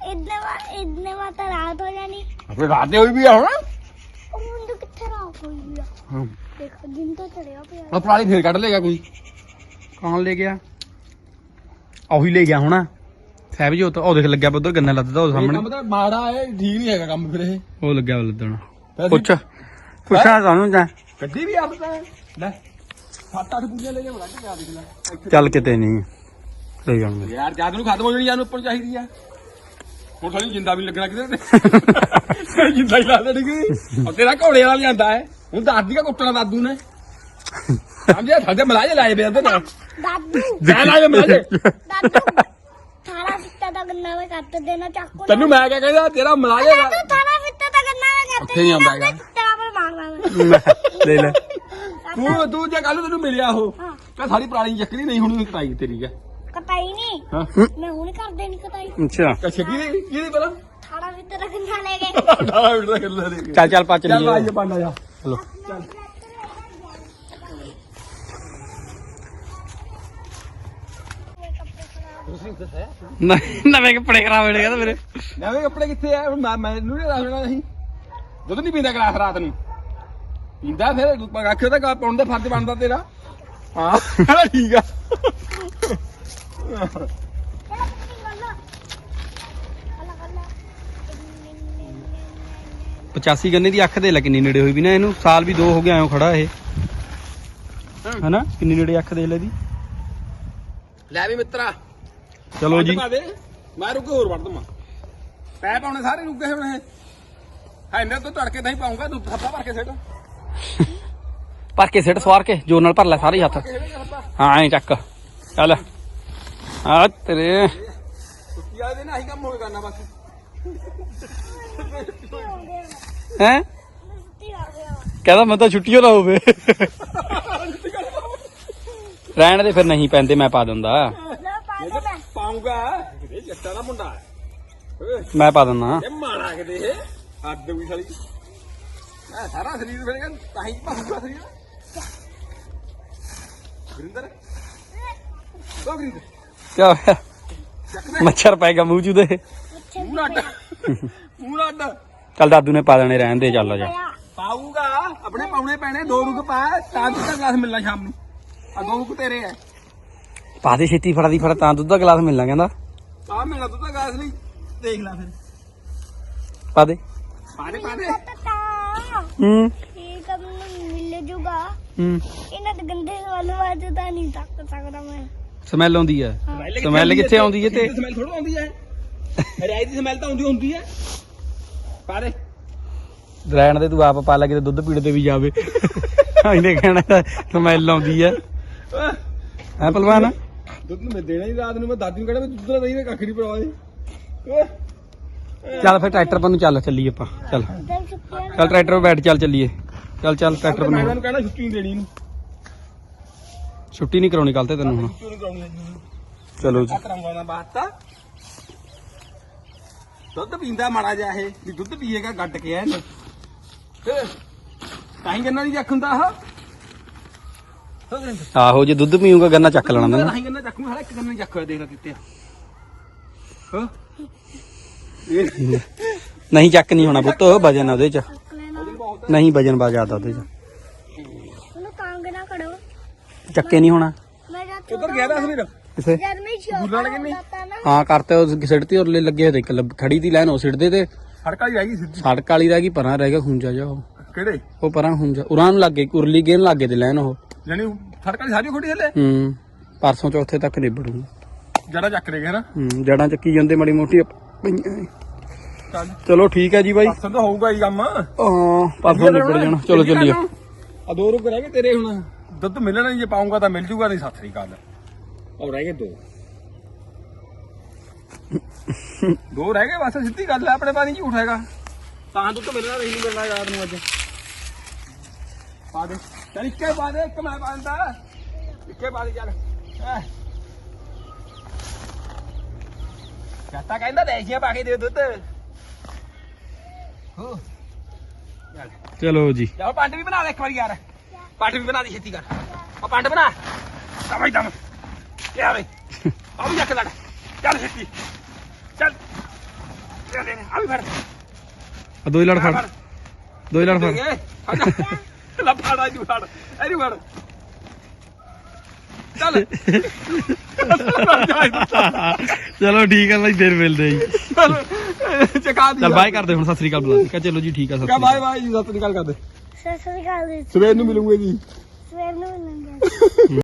[SPEAKER 4] ਰਾਤ ਨੂੰ ਇਦਨੇ ਵਾ ਇਦਨੇ ਵਾ ਤਾਂ ਰਾਤ ਹੋ ਜਾਣੀ।
[SPEAKER 2] ਆਪਣੇ ਰਾਤ ਦੇ ਹੋਈ ਵੀ ਆ ਹੁਣ?
[SPEAKER 4] ਉਹ ਮੁੰਡਾ ਕਿੱਥੇ ਰਾਤ ਹੋਈ ਆ?
[SPEAKER 1] ਹਾਂ।
[SPEAKER 4] ਦੇਖੋ ਦਿਨ ਤਾਂ ਚੜਿਆ ਪਿਆ।
[SPEAKER 2] ਉਹ ਪਰਾਲੀ ਫੇਰ ਕੱਢ ਲੇਗਾ ਕੋਈ।
[SPEAKER 1] ਕੌਣ ਲੈ ਗਿਆ? ਉਹੀ ਲੈ ਗਿਆ ਹੋਣਾ। ਸਹਿਬਜੋਤ ਉਹ ਦੇਖ ਲੱਗਿਆ ਉਧਰ ਗੰਨਾ ਲੱਦਦਾ ਉਹ ਸਾਹਮਣੇ।
[SPEAKER 2] ਮਾੜਾ ਹੈ ਠੀਕ ਨਹੀਂ ਹੈਗਾ ਕੰਮ ਫਿਰ ਇਹ।
[SPEAKER 1] ਉਹ ਲੱਗਿਆ ਉਹ ਲੱਦਣਾ। ਪੁੱਛ। ਪੁੱਛਾ ਸਾਨੂੰ ਜਾਂ?
[SPEAKER 2] ਗੱਡੀ ਵੀ ਆਪ ਤਾਂ ਲੈ ਸੱਤ ਅੱਠ ਪੂਜੀਆਂ ਲੈ ਕੇ ਬਣਾ ਕੇ ਆ ਦੇਖ ਲੈ।
[SPEAKER 1] ਚੱਲ ਕਿਤੇ ਨਹੀਂ। ਲੈ ਜਾਣਗੇ
[SPEAKER 2] ਯਾਰ ਜਦ ਨੂੰ ਖਤਮ ਹੋ ਜਾਣੀ ਜਾਨ ਉੱਪਰ ਚਾਹੀਦੀ ਆ। ਹੁਣ ਸਾਡੀ ਜਿੰਦਾ ਵੀ ਨੀ ਲੱਗਣਾ ਕਿਤੇ ਤੇ। ਜਿੰਦਾ ਹੀ ਲਾ ਦੇਣੀ ਕਿ ਉਹ ਤੇਰਾ ਘੋੜੇ ਵਾਲਾ ਲਿਆਂਦਾ ਹੈ। ਹੁਣ ਦਾਦੀ ਦਾ ਕੁੱਟਣਾ ਦਾਦੂ ਨੇ। ਸਮਝਿਆ? ਸਾਡੇ ਮਲਾਜੇ ਲਾਏ ਬੇ ਅੰਦਰ
[SPEAKER 4] ਦਾਦੂ।
[SPEAKER 2] ਮੈਂ ਲਾਏ ਮਲਾਜੇ।
[SPEAKER 4] ਦਾਦੂ ਥਾਣਾ ਫਿੱਟਾ ਦਾ ਗੰਨਾ ਵੇ ਕੱਟ ਦੇਣਾ ਚਾਕੂ
[SPEAKER 2] ਤੈਨੂੰ ਮੈਂ ਕਿਆ ਕਹਿੰਦਾ? ਤੇਰਾ ਮਲਾਜੇ
[SPEAKER 4] ਦਾਦੂ ਥਾਣਾ ਫਿੱਟਾ ਦਾ ਗੰਨਾ ਵੇ ਕੱਟ
[SPEAKER 2] ਉੱਥੇ ਆਉਂਦਾ ਹੈਗਾ।
[SPEAKER 4] ਤੇਰਾ ਮਾਰਨਾ ਮੈਂ
[SPEAKER 1] ਲੈ ਲੈ।
[SPEAKER 2] ਤੂੰ ਤੂੰ ਜੇ ਕੱਲ ਤੈਨੂੰ ਮਿਲਿਆ ਉਹ
[SPEAKER 4] ਹਾਂ।
[SPEAKER 2] ਤਾਂ ਸਾਰੀ ਪੁਰਾਣੀ ਚੱਕਰੀ ਨਹੀਂ ਹੁਣ ਕਟਾਈ ਤੇਰੀ ਹੈ
[SPEAKER 4] ਕਟਾਈ ਨਹੀਂ।
[SPEAKER 2] ਹਾਂ।
[SPEAKER 4] ਮੈਂ ਹੁਣ ਕਰ ਦੇਣੀ ਕਟਾਈ
[SPEAKER 1] ਅੱਛਾ।
[SPEAKER 2] ਅੱਛਾ ਕਿਹਦੀ ਕਿਹਦੀ ਪਹਿਲਾਂ?
[SPEAKER 4] ਥਾਣਾ ਫਿੱਟਾ ਦਾ ਗੰਨਾ ਲੈ ਗਏ
[SPEAKER 2] 18 ਮਿੰਟ ਦਾ ਗੱਲਾਂ ਦੇ ਕੇ
[SPEAKER 1] ਚੱਲ ਚੱਲ ਪਾ
[SPEAKER 2] ਚੱਲ ਆਈਏ
[SPEAKER 1] ਚੱਲੀਏ
[SPEAKER 2] ਪਾਂਡਾ ਜਾ।
[SPEAKER 1] ਚਲੋ ਨਹੀਂ ਨਵੇਂ ਕੱਪੜੇ ਖਰਾਬ ਹੋਣੇ ਕਹਿੰਦਾ ਮੇਰੇ।
[SPEAKER 2] ਨਵੇਂ ਕੱਪੜੇ ਕਿੱਥੇ ਆ? ਹੁਣ ਮੈਂ ਮੈਨੂੰ ਨਹੀਂ ਰੱਖਣਾ ਨਹੀਂ ਦੁੱਧ ਨਹੀਂ ਪੀਂਦਾ ਗਲਾਸ ਰਾਤ ਨੂੰ। ਪੀਂਦਾ ਫਿਰ ਆਖਿਓ ਤਾਂ ਪਾਉਣ ਦਾ ਫਰਜ਼ ਬਣਦਾ ਤੇਰਾ। ਹਾਂ ਠੀਕ ਆ।
[SPEAKER 1] 85 ਗੰਨੇ ਦੀ ਅੱਖ ਦੇ ਲੈ ਕਿੰਨੀ ਨੇੜੇ ਹੋਈ ਵੀ ਨਾ ਇਹਨੂੰ। ਸਾਲ ਵੀ ਦੋ ਹੋ ਗਏ ਆਇਓ ਖੜਾ ਇਹ। ਹਨਾ? ਕਿੰਨੀ ਨੇੜੇ ਅੱਖ ਦੇ ਲੈ ਦੀ
[SPEAKER 2] ਲੈ ਵੀ ਮਿੱਤਰਾ।
[SPEAKER 1] ਚਲੋ ਜੀ।
[SPEAKER 2] ਮੈਂ ਰੁਕੇ ਹੋਰ ਵੜ ਦਮਾ ਪੈ ਪਾਉਣੇ ਸਾਰੇ ਰੁਕੇ ਹੁਣ ਹੈ ਇਹਨਾਂ ਤੋਂ ਤੜਕੇ ਨਹੀਂ ਪਾਉਂਗਾ ਦੁੱਧ ਹੱਥਾ ਭਰ ਕੇ ਸੇਟ।
[SPEAKER 1] ਭਰ ਕੇ ਸਿੱਟ ਸਵਾਰ ਕੇ। ਜੋਰ ਨਾਲ ਭਰ ਲੈ ਸਾਰੇ ਹੱਥ। ਹਾਂ ਐਂ ਚੱਕ। ਚੱਲ। ਆ ਤੇਰੇ।
[SPEAKER 2] ਛੁੱਟੀ ਵਾਲੇ ਦਿਨ ਆਹੀ ਕੰਮ ਹੋਏ ਕਰਨਾ ਬਸ।
[SPEAKER 1] ਹੈ?
[SPEAKER 4] ਸੁੱਤੀ ਆ ਗਿਆ
[SPEAKER 1] ਕਹਿੰਦਾ ਮੈਂ ਤਾਂ ਛੁੱਟੀਓ ਨਾ ਹੋਵੇ। ਰਹਿਣ ਦੇ ਫਿਰ ਨਹੀਂ ਪੈਂਦੇ ਮੈਂ ਪਾ ਦਿੰਦਾ।
[SPEAKER 4] ਲੈ ਪਾ ਦੇ ਮੈਂ।
[SPEAKER 2] ਪਾਉਂਗਾ। ਇਹ ਜੱਟਾ ਦਾ ਮੁੰਡਾ ਹੈ।
[SPEAKER 1] ਮੈਂ ਪਾ ਦਿੰਦਾ।
[SPEAKER 2] ਇਹ ਮਾਣਾ ਕਿਤੇ ਇਹ। ਅੱਧ ਵੀ ਸਾਲੀ। ਇਹ ਸਾਰਾ ਸਰੀਰ ਫਿਰ ਕਹਿੰਦਾ ਤਾਂ ਹੀ ਪਾਉਂਗਾ ਸਰੀਰ। ਗਰਿੰਦਰ। ਉਹ ਗਰਿੰਦਰ।
[SPEAKER 1] ਕਿਆ ਹੋਇਆ? ਮੱਛਰ ਪੈ ਗਿਆ ਮੂੰਹ ਚ ਉਹਦੇ।
[SPEAKER 2] ਅੱਡ। ਅੱਡ।
[SPEAKER 1] ਚੱਲ ਦਾਦੂ ਨੇ ਪਾ ਦੇਣੇ ਰਹਿਣ ਦੇ ਚੱਲ ਜਾ।
[SPEAKER 2] ਪਾਊਗਾ ਆਪਣੇ ਪਾਉਣੇ ਪੈਣੇ ਦੋ ਰੁਕ ਪਾ ਤਾਂ ਦੁੱਧ ਦਾ ਗਲਾਸ ਮਿਲਣਾ ਸ਼ਾਮ ਨੂੰ। ਆ ਦੋ ਰੁਕ ਤੇਰੇ ਐ
[SPEAKER 1] ਪਾ ਦੇ ਛੇਤੀ ਫੜਾ ਦੀ ਫੜਾ ਤਾਂ ਦੁੱਧ ਦਾ ਗਲਾਸ ਮਿਲਣਾ ਕਹਿੰਦਾ।
[SPEAKER 2] ਆ ਮਿਲਣਾ ਦੁੱਧ ਦਾ ਗਲਾਸ ਨਹੀਂ ਦੇਖ ਲੈ ਫਿਰ।
[SPEAKER 1] ਪਾ ਦੇ।
[SPEAKER 2] ਪਾ ਦੇ ਪਾ ਦੇ।
[SPEAKER 4] ਤਾਂ
[SPEAKER 1] ਹੂੰ।
[SPEAKER 4] ਆ ਮੈਨੂੰ ਮਿਲ ਜੂਗਾ।
[SPEAKER 1] ਹੂੰ।
[SPEAKER 4] ਇਹਨਾਂ ਦੇ ਗੰਦੇ ਸਵਾਲ ਵਾਜ ਤਾਂ ਨਹੀਂ ਤੱਕ ਸਕਦਾ ਮੈਂ।
[SPEAKER 1] ਸਮੈਲ ਆਉਂਦੀ ਹੈ। ਸਮੈਲ ਕਿੱਥੇ ਆਉਂਦੀ ਹੈ ਤੇ
[SPEAKER 2] ਸਮੈਲ ਥੋੜਾ ਆਉਂਦੀ ਹੈ। ਰਾਈ ਦੀ ਸਮੈਲ ਤਾਂ ਆਉਂਦੀ ਹੁੰਦੀ ਹੈ। ਪਾ ਦੇ।
[SPEAKER 1] ਰਹਿਣ ਦੇ ਤੂੰ ਆਪ ਪਾ ਲੈ ਕਿਤੇ ਦੁੱਧ ਪੀੜ ਤੇ ਵੀ ਜਾਵੇ। ਇਹਨੇ ਕਹਿਣਾ ਸਮੈਲ ਆਉਂਦੀ ਹੈ। ਹੈ ਪਹਿਲਵਾਨ?
[SPEAKER 2] ਦੁੱਧ ਮੈਂ ਦੇਣਾ ਹੀ ਰਾਤ ਨੂੰ ਮੈਂ ਦਾਦੀ ਨੂੰ ਕਹਿਣਾ ਵੀ ਦੁੱਧ ਦਾ ਦਹੀਂ ਨੇ ਕੱਖ ਨਹੀਂ ਪਰਵਾਏ
[SPEAKER 1] ਚੱਲ ਫਿਰ ਟਰੈਕਟਰ ਪਰ ਨੂੰ ਚੱਲ ਚੱਲੀਏ ਆਪਾਂ। ਚੱਲ। ਚੱਲ ਟਰੈਕਟਰ 'ਤੇ ਬੈਠ ਚੱਲ ਚੱਲੀਏ। ਚੱਲ ਚੱਲ ਟਰੈਕਟਰ
[SPEAKER 2] ਮੈਂ
[SPEAKER 1] ਪਰ
[SPEAKER 2] ਤੁਹਾਨੂੰ ਕਹਿਣਾ ਛੁੱਟੀ ਨਹੀਂ ਦੇਣੀ ਇਹਨੂੰ।
[SPEAKER 1] ਛੁੱਟੀ ਨਹੀਂ ਕਰਾਉਣੀ ਕੱਲ ਤੇ ਤੈਨੂੰ ਹੁਣ।
[SPEAKER 2] ਨਹੀਂ ਕਰਾਉਣੀ
[SPEAKER 1] ਚਲੋ ਜੀ।
[SPEAKER 2] ਕਰਾਉਂਗਾ ਬਾਤ ਤਾਂ। ਦੁੱਧ ਪੀਂਦਾ ਮਾੜਾ ਜਿਹਾ ਇਹ ਵੀ ਦੁੱਧ ਪੀਏਗਾ ਗੱਡ ਕੇ ਐ ਇਹਨੇ ਤੇ ਹੀ ਗੰਨਾ ਨਹੀਂ ਚੱਕ ਹੁੰਦਾ ਆਹ। ਹੋ ਗਿਆ
[SPEAKER 1] ਆਹੋ ਜੇ ਦੁੱਧ ਪੀਊਗਾ ਗੰਨਾ ਚੱਕ ਲੈਣਾ
[SPEAKER 2] ਤਾਂ ਹੀ ਗੰਨਾ ਚੱਕੂ ਹਾਲੇ ਇੱਕ ਗੰਨਾ ਚੱਕ ਹੋਇਆ ਦੇਖ ਲੈ ਦਿੱਤੇ ਹਾਂ।
[SPEAKER 1] ਨਹੀਂ ਚੱਕ ਨਹੀਂ ਹੋਣਾ ਪੁੱਤ ਵਜਨ ਉਹਦੇ 'ਚ। ਨਹੀਂ ਵਜਨ ਬਾ ਜ਼ਿਆਦਾ ਉਹਦੇ 'ਚ। ਚੱਕੇ ਨਹੀਂ ਹੋਣਾ।
[SPEAKER 4] ਮੈਂ ਜਦ
[SPEAKER 2] ਉਧਰ ਗਿਆ ਤਾਂ ਅਸਲੀ
[SPEAKER 1] ਕਿਸੇ
[SPEAKER 4] ਜਦ ਮੈਂ ਛੋਟਾ
[SPEAKER 2] ਗੁੱਲਣ ਕਿੰਨੀ?
[SPEAKER 4] ਹੁੰਦਾ ਤਾ ਨਾ।
[SPEAKER 1] ਹਾਂ ਕਰਤੇ ਉਹ ਸਿੱਟ ਤੇ ਉਰਲੇ ਲੱਗੇ ਹੋਏ ਤੇ ਇੱਕ ਲੱਭ- ਖੜੀ ਦੀ ਲਾਈਨ ਉਹ ਸਿੱਟਦੇ ਤੇ।
[SPEAKER 2] ਸੜਕਾਂ ਹੀ ਰਹਿ ਗਈ ਸਿੱਧੀ।
[SPEAKER 1] ਸੜਕ ਵਾਲੀ ਰਹਿ ਗਈ ਪਰਾਂ ਰਹਿ ਗਿਆ ਖੁੰਜਾ ਜਾ ਉਹ।
[SPEAKER 2] ਕਿਹੜੇ?
[SPEAKER 1] ਉਹ ਪਰਾਂ ਖੁੰਜਾ ਉਰਾਂ ਨੂੰ ਲੱਗੇ ਉਰਲੀ ਗੇਨ ਲੱਗੇ ਤੇ ਲੈਣ ਉਹ।
[SPEAKER 2] ਜਾਨੀ ਸੜਕਾਂ ਦੀ ਸਾਰੀ ਖੋਟੀ ਥੱਲੇ?
[SPEAKER 1] ਹੂੰ ਪਰਸੋਂ ਚੌਥੇ ਤੱਕ ਨਿਬੜੂ
[SPEAKER 2] ਜੜਾ ਚੱਕ ਰਹੇ ਨਾ।
[SPEAKER 1] ਹੂੰ ਜੜਾਂ ਚੱਕੀ ਜਾਂਦੇ ਮਾੜੀ ਮੋਟੀ ਪਈਆਂ
[SPEAKER 2] ਚੱਲ।
[SPEAKER 1] ਚਲੋ ਠੀਕ ਹੈ ਜੀ ਬਾਈ।
[SPEAKER 2] ਪਰਸੋਂ ਤਾਂ ਹੋਊਗਾ ਹੀ ਕੰਮ।
[SPEAKER 1] ਹਾਂ ਪਰਸੋਂ ਨਿਬੜ ਜਾਣਾ। ਚਲੋ ਚੱਲੀਏ।
[SPEAKER 2] ਆ। ਦੋ ਰੁਕ ਰਹਿ ਗਏ ਤੇਰੇ ਹੁਣ। ਦੁੱਧ ਮਿਲਣਾ ਨਹੀਂ ਜੇ ਪਾਉਂਗਾ ਤਾਂ ਮਿਲ ਜੂਗਾ ਨਹੀਂ ਸੱਤ ਦੀ ਗੱਲ ਔਰ ਰਹਿ ਗਏ ਦੋ। ਦੋ ਰਹਿ ਗਏ ਬਸ ਸਿੱਧੀ ਗੱਲ ਹੈ ਆਪਣੇ ਪਾਣੀ ਝੂਠ ਹੈਗਾ। ਤਾਂ ਦੁੱਧ ਮਿਲਣਾ ਨਹੀਂ ਮਿਲਣਾ ਯਾਦ ਨੂੰ ਅੱਜ। ਪਾ ਦੇ। ਚੱਲ ਇੱਕੇ ਪਾ ਦੇ ਇੱਕ ਮੈਂ ਪਾ ਦਿੰਦਾ। ਇੱਕੇ ਪਾ ਦੇ ਚੱਲ। ਚਾਤਾ ਕਹਿੰਦਾ ਦੇਸ਼ੀਆਂ ਪਾ ਕੇ ਦੇ ਦੁੱਧ। ਹੋ। ਚਲੋ।
[SPEAKER 1] ਜੀ।
[SPEAKER 2] ਚਲੋ ਪੰਡ ਵੀ ਬਣਾ ਲੈ ਇੱਕ ਵਾਰੀ ਯਾਰ। ਪੰਡ ਵੀ ਬਣਾ ਦੀ ਛੇਤੀ ਕਰ। ਆ ਪੰਡ ਬਣਾ। ਦਮ ਦਮ। ਕੀ ਆ ਬਈ। ਆ ਵੀ ਜੱਕ ਲੜ ਚੱਲ ਛੇਤੀ। ਚੱਲ। ਚੱਲ ਦੇ ਆ ਵੀ ਫੜ।
[SPEAKER 1] ਆ ਦੋ ਹੀ ਲੜ ਫੜ। ਦੋ ਹੀ ਲੜ ਫੜ।
[SPEAKER 2] ਫੜ ਲੈ ਫੜ ਆ ਜੂ ਫੜ। ਐਰੀ ਫੜ। ਚੱਲ।
[SPEAKER 1] ਚਲੋ ਠੀਕ ਹੈ ਬਾਈ ਫਿਰ ਮਿਲਦੇ ਜੀ।
[SPEAKER 2] ਚਕਾ ਦੀ
[SPEAKER 1] ਚੱਲ ਬਾਏ ਕਰਦੇ ਹੁਣ ਸਤਿ ਸ੍ਰੀ ਅਕਾਲ ਬੁਲਾ ਕੇ ਚਲੋ ਜੀ ਠੀਕ ਆ ਸਤਿ ਸ੍ਰੀ
[SPEAKER 2] ਬਾਏ ਬਾਏ ਜੀ ਸਤਿ ਨਿਕਾਲ ਕਰਦੇ।
[SPEAKER 4] ਸਤਿ ਸ੍ਰੀ ਅਕਾਲ ਜੀ।
[SPEAKER 2] ਸਵੇਰ ਨੂੰ ਮਿਲੂਗੇ ਜੀ।
[SPEAKER 4] ਸਵੇਰ ਨੂੰ ਮਿਲਾਂਗੇ।